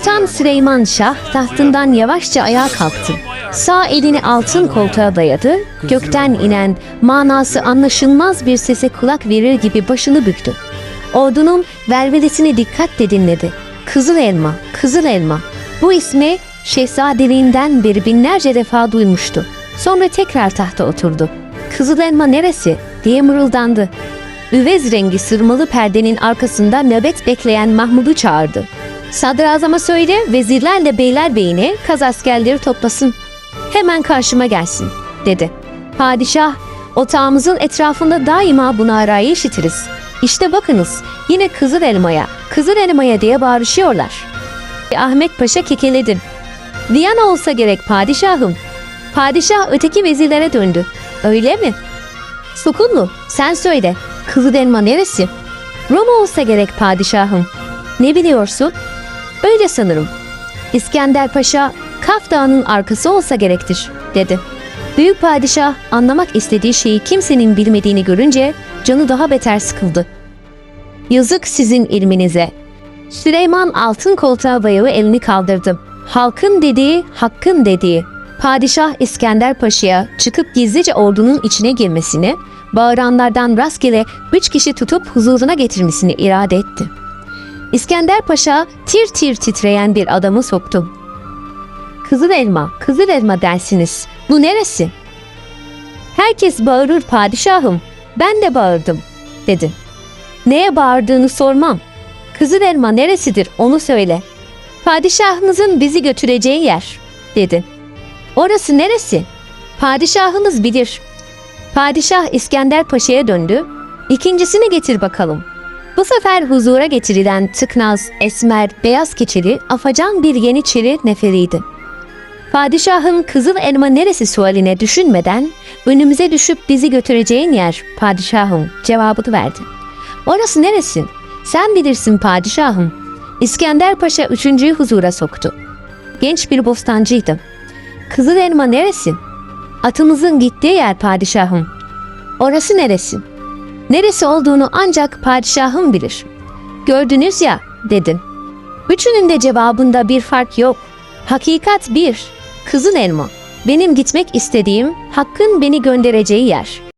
Sultan Süleyman Şah tahtından yavaşça ayağa kalktı. Sağ elini altın koltuğa dayadı, gökten inen manası anlaşılmaz bir sese kulak verir gibi başını büktü. Ordunun vervedesini dikkatle dinledi. Kızıl elma, kızıl elma. Bu ismi şehzadeliğinden beri binlerce defa duymuştu. Sonra tekrar tahta oturdu. Kızıl elma neresi diye mırıldandı. Üvez rengi sırmalı perdenin arkasında nöbet bekleyen Mahmud'u çağırdı. Sadrazama söyle vezirlerle beylerbeyine kaz askerleri toplasın. Hemen karşıma gelsin dedi. Padişah otağımızın etrafında daima bunu arayı işitiriz. İşte bakınız yine Kızıl Elma'ya, Kızıl Elma'ya diye bağırışıyorlar. Ahmet Paşa kekeledi. Viyana olsa gerek padişahım. Padişah öteki vezirlere döndü. Öyle mi? Sukunlu sen söyle. Kızıl elma neresi? Roma olsa gerek padişahım. Ne biliyorsun? Öyle sanırım. İskender Paşa Kaf Dağı'nın arkası olsa gerektir dedi. Büyük padişah anlamak istediği şeyi kimsenin bilmediğini görünce canı daha beter sıkıldı. Yazık sizin ilminize. Süleyman altın koltuğa dayalı elini kaldırdı. Halkın dediği, hakkın dediği. Padişah İskender Paşa'ya çıkıp gizlice ordunun içine girmesini, bağıranlardan rastgele üç kişi tutup huzuruna getirmesini irade etti. İskender Paşa tir tir titreyen bir adamı soktu. Kızıl elma, kızıl elma dersiniz. Bu neresi? Herkes bağırır padişahım. Ben de bağırdım, dedi. Neye bağırdığını sormam. Kızıl elma neresidir onu söyle. Padişahınızın bizi götüreceği yer, dedi. Orası neresi? Padişahınız bilir. Padişah İskender Paşa'ya döndü. İkincisini getir bakalım. Bu sefer huzura getirilen tıknaz, esmer, beyaz keçeli, afacan bir yeniçeri neferiydi. Padişahın kızıl elma neresi sualine düşünmeden önümüze düşüp bizi götüreceğin yer padişahım cevabını verdi. Orası neresi? Sen bilirsin padişahım. İskender Paşa üçüncüyü huzura soktu. Genç bir bostancıydı. Kızıl elma neresi? Atımızın gittiği yer padişahım. Orası neresi? Neresi olduğunu ancak padişahım bilir. Gördünüz ya dedin. Üçünün de cevabında bir fark yok. Hakikat bir. Kızıl elma. Benim gitmek istediğim, hakkın beni göndereceği yer.